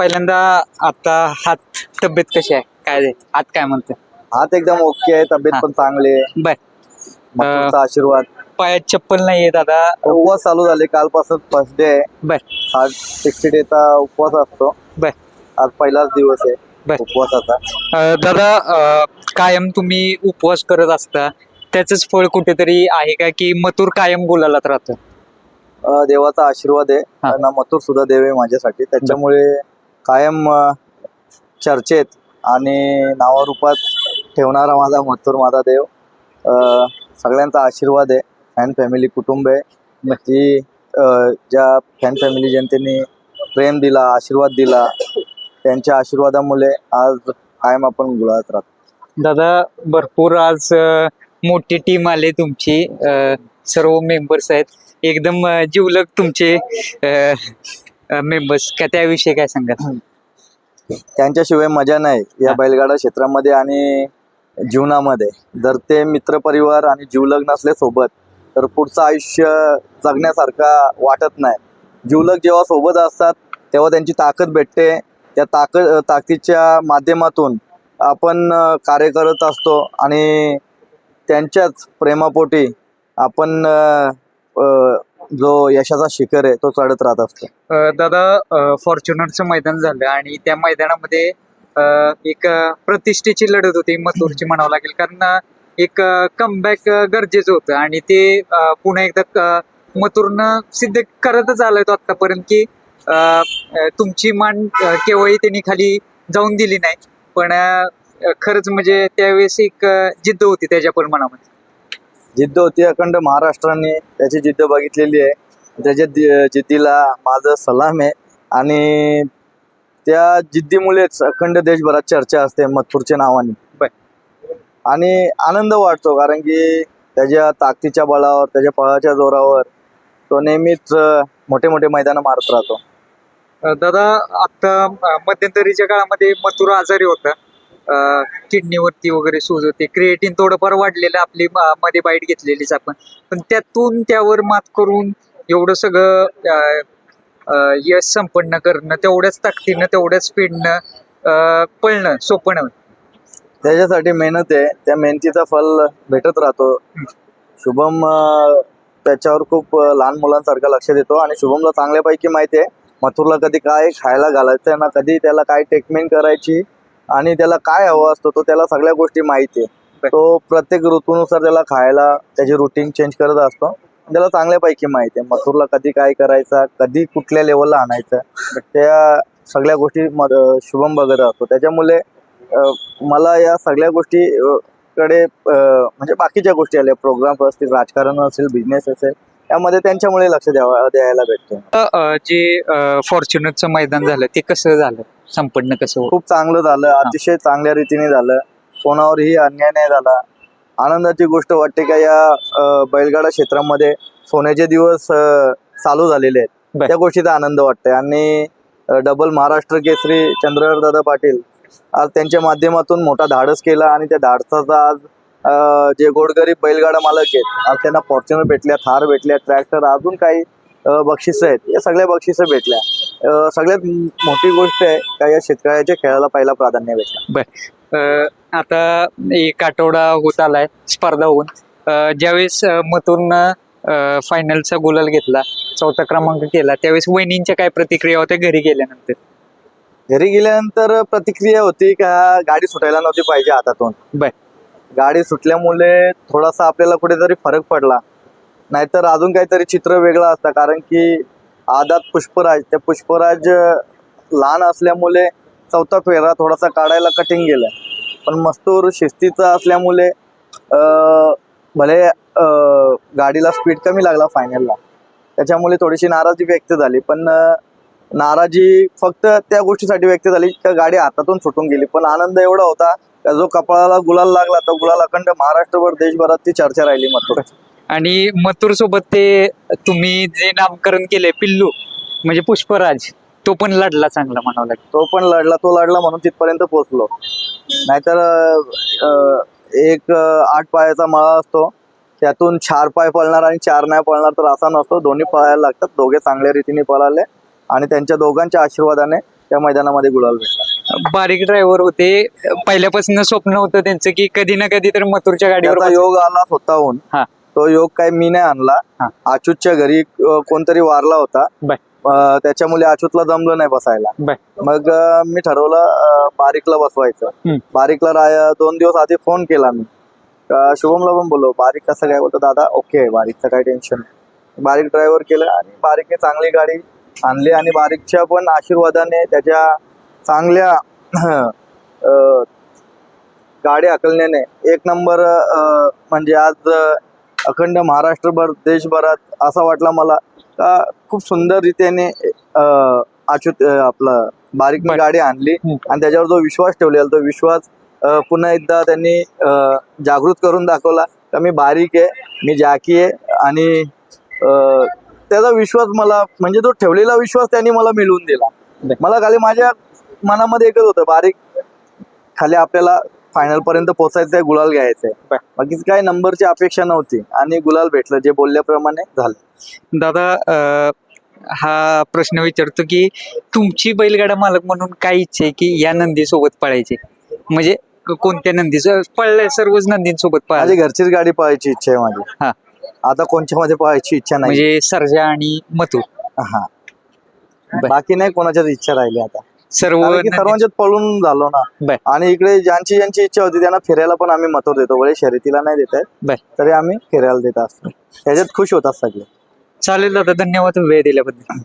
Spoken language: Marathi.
पहिल्यांदा आता हात तब्येत कशी आहे? काय आहे? हात काय म्हणते हात एकदम ओके आहे तब्येत. पण चांगली आहे. बर. मथुरचा आशीर्वाद. पायात चप्पल नाहीये दादा? उपवास चालू झाले कालपासून फर्स्ट डे आहे. बर. साठ सिक्स्टी डेचा उपवास असतो. बर. आज पहिलाच दिवस आहे बर. उपवासाचा. अं, दादा अं, कायम तुम्ही उपवास करत असता त्याच फळ कुठेतरी आहे का की मथुर कायम गुलालात राहतं? अं, देवाचा आशीर्वाद आहे. हा. ना मथुर सुद्धा देव आहे माझ्यासाठी. त्याच्यामुळे कायम चर्चेत आणि नावारूपात ठेवणारा माझा मथुर माझा देव. सगळ्यांचा आशीर्वाद आहे. फॅन फॅमिली कुटुंब आहे. ती ज्या फॅन फॅमिली जनतेने प्रेम दिला आशीर्वाद दिला त्यांच्या आशीर्वादामुळे आज कायम आपण गुळात राहतो. दादा भरपूर आज मोठी टीम आली तुमची. सर्व मेंबर्स आहेत. एकदम जिवलग तुमचे मेंबर्स का त्याविषयी काय सांगाल? त्यांच्याशिवाय मजा नाही या. बैलगाडा क्षेत्रामध्ये आणि जीवनामध्ये. जर ते मित्रपरिवार आणि जीवलग नसले सोबत तर पुढचं आयुष्य जगण्यासारखा वाटत नाही. जीवलग जेव्हा सोबत असतात तेव्हा त्यांची ताकद भेटते. त्या ताकद ताकदीच्या माध्यमातून आपण कार्य करत असतो आणि त्यांच्याच प्रेमापोटी आपण जो यशाचा शिखर आहे तो चढत राहत असतो. अ, दादा फॉर्च्युनरचं मैदान झालं आणि त्या मैदानामध्ये एक अ, प्रतिष्ठेची लढत होती मथुरची म्हणावं लागेल. कारण अ, एक कमबॅक गरजेचं होतं आणि ते पुन्हा एकदा मथुरनं सिद्ध करतच आलं तो आतापर्यंत की तुमची मान केव्हाही त्यांनी खाली जाऊन दिली नाही. पण खरंच म्हणजे त्यावेळेस एक जिद्द होती त्याच्या पण मनामध्ये. जिद्द होती अखंड महाराष्ट्राने त्याची जिद्द बघितलेली आहे. त्याच्या जिद्दीला माझं सलाम आहे. आणि त्या जिद्दीमुळेच अखंड देशभरात चर्चा असते मथुरच्या नावाने. आणि आनंद वाटतो कारण की त्याच्या ताकदीच्या बळावर त्याच्या पळाच्या जोरावर तो नेहमीच मोठे मोठे मैदान मारत राहतो. दादा आता मध्यंतरीच्या काळामध्ये मथुरा आजारी होता. किडनीवरती वगैरे सूज होते. क्रिएटिन थोडंफार वाढलेलं आपली मध्ये बाईट घेतलेलीच आपण. पण त्यातून त्यावर मात करून एवढं सगळं यश संपन्न करणं तेवढ्याच ताकदीनं तेवढ्याच स्पीडनं पळणं सोपं त्याच्यासाठी मेहनत आहे. त्या मेहनतीचा फल भेटत राहतो. शुभम त्याच्यावर खूप लहान मुलांसारखं लक्ष देतो आणि शुभमला चांगल्यापैकी माहिती आहे. मथुरला कधी काय खायला घालायचं ना कधी त्याला काय टेकमेंट करायची आणि त्याला काय हवं असतं तो त्याला सगळ्या गोष्टी माहिती आहे. तो प्रत्येक ऋतूनुसार त्याला खायला त्याची रुटीन चेंज करत असतो. त्याला चांगल्यापैकी माहिती आहे. मथुरला कधी काय करायचा कधी कुठल्या लेवलला आणायचं त्या सगळ्या गोष्टी शुभम बघत असतो. त्याच्यामुळे मला या सगळ्या गोष्टी कडे म्हणजे बाकीच्या गोष्टी आल्या. प्रोग्राम असतील राजकारण असेल बिझनेस असेल यामध्ये त्यांच्यामुळे लक्ष द्यावा द्यायला भेटतो जे फॉर्च्युनरचं मैदान झालं ते कसं झालं? संपन्न कसं खूप चांगलं झालं अतिशय चांगल्या रीतीने झालं. कोणावरही अन्याय नाही झाला. आनंदाची गोष्ट वाटते का या अं, बैलगाडा क्षेत्रामध्ये सोन्याचे दिवस अं, चालू झालेले बर. आहेत त्या गोष्टीचा आनंद वाटतोय. आणि डबल महाराष्ट्र केसरी चंद्रदादा पाटील आज त्यांच्या माध्यमातून मोठा धाडस केला आणि त्या धाडसाचा आज अं, जे गोडगरीब बैलगाडा मालक आहेत आज त्यांना फॉर्च्युनर भेटल्या थार भेटल्या ट्रॅक्टर अजून काही बक्षिसं आहेत. या सगळ्या बक्षिसं भेटल्या. सगळ्यात मोठी गोष्ट आहे का या शेतकऱ्याच्या खेळाला पहिला प्राधान्य भेटलं? अ, आता एक आठवडा होत आलाय स्पर्धा होऊन. ज्यावेळेस मथुरनं फायनलचा गुलाल घेतला चौथा क्रमांक केला त्यावेळेस वहिनींच्या काय प्रतिक्रिया होत्या घरी गेल्यानंतर? घरी गेल्यानंतर प्रतिक्रिया होती का गाडी सुटायला नव्हती पाहिजे हातातून. बर. गाडी सुटल्यामुळे थोडासा आपल्याला कुठेतरी फरक पडला. नाहीतर अजून काहीतरी चित्र वेगळं असतं कारण की आदात पुष्पराज. त्या पुष्पराज लहान असल्यामुळे चौथा फेरा थोडासा काढायला कठीण गेलं पण मस्तूर शिस्तीचा असल्यामुळे भले गाडीला स्पीड कमी लागला फायनलला त्याच्यामुळे थोडीशी नाराजी व्यक्त झाली. पण नाराजी फक्त त्या गोष्टीसाठी व्यक्त झाली का गाडी हातातून सुटून गेली. पण आनंद एवढा होता का जो कपाळाला गुलाल लागला तो गुलाल अखंड महाराष्ट्रभर देशभरात ती चर्चा राहिली मथुर आणि मथुर सोबत ते तुम्ही जे नामकरण केले पिल्लू म्हणजे पुष्पराज तो पण लढला चांगला म्हणावं लागेल. तो पण लढला तो लढला म्हणून तिथपर्यंत पोहोचलो. नाहीतर अं, एक अं, आठ पायाचा मळा असतो. त्यातून चार पाय पळणार आणि चार नाही पळणार तर असा नसतो. दोन्ही पळायला लागतात. दोघे चांगल्या रीतीने पळाले आणि त्यांच्या दोघांच्या आशीर्वादाने त्या मैदानामध्ये गुलाल भेटला. बारीक ड्रायव्हर होते. पहिल्यापासून स्वप्न होतं त्यांचं की कधी ना कधी तर मथुरच्या गाडीवर त्याचा योग आला स्वतःहून हा. तो योग काय मी नाही आणला. अच्युतच्या घरी कोणतरी वारला होता. त्याच्यामुळे अच्युतला जमलं नाही बसायला. मग मी ठरवलं बारीकला बसवायचं. बारीकला राय- दोन दिवस आधी फोन केला मी. शुभमला पण बोललो बारीक कसं काय? बोलतो दादा ओके आहे बारीकचं काय टेन्शन नाही. बारीक ड्रायव्हर केलं आणि बारीकने चांगली गाडी आणली आणि बारीकच्या पण आशीर्वादाने त्याच्या चांगल्या गाडी हाकलण्याने एक नंबर म्हणजे आज अखंड महाराष्ट्रभर देशभरात असा वाटला मला का खूप सुंदर रीतीने अच्युत आपलं बारीक बर. गाडी आणली. आणि त्याच्यावर जो विश्वास ठेवलेला तो विश्वास पुन्हा एकदा त्यांनी जागृत करून दाखवला का मी बारीक आहे मी जाकी आहे आणि त्याचा विश्वास मला म्हणजे तो ठेवलेला विश्वास त्यांनी मला मिळवून दिला. मला खाली माझ्या मनामध्ये एकच होतं बारीक खाली आपल्याला फायनल पर्यंत पोहोचायचं आहे गुलाल घ्यायचंय बर. बाकीच काय नंबरची अपेक्षा नव्हती आणि गुलाल भेटलं जे बोलल्याप्रमाणे झालं. दादा अं, हा प्रश्न विचारतो की तुमची बैलगाडा मालक म्हणून काय इच्छा आहे की या नंदी सोबत पळायची? म्हणजे क- कोणत्या नंदी पळल्या सर्वच नंदींसोबत माझी पळायचे घरचीच गाडी पळायची इच्छा आहे माझी. हा. आता कोणच्या मध्ये पळायची इच्छा नाही. म्हणजे सर्जा आणि मथुर. हा. बाकी नाही कोणाच्याच इच्छा राहिली आता. सर्व कारण की नंदी- सर्वांच्यात पळून झालो बर. ना आणि इकडे ज्यांची ज्यांची इच्छा होती त्यांना फिरायला पण आम्ही मतो देतो. वळे शर्यतीला नाही देत बर. तरी आम्ही फिरायला देत असतो. त्याच्यात खुश होतात सगळे. चालेल दादा धन्यवाद वेळ दिल्याबद्दल.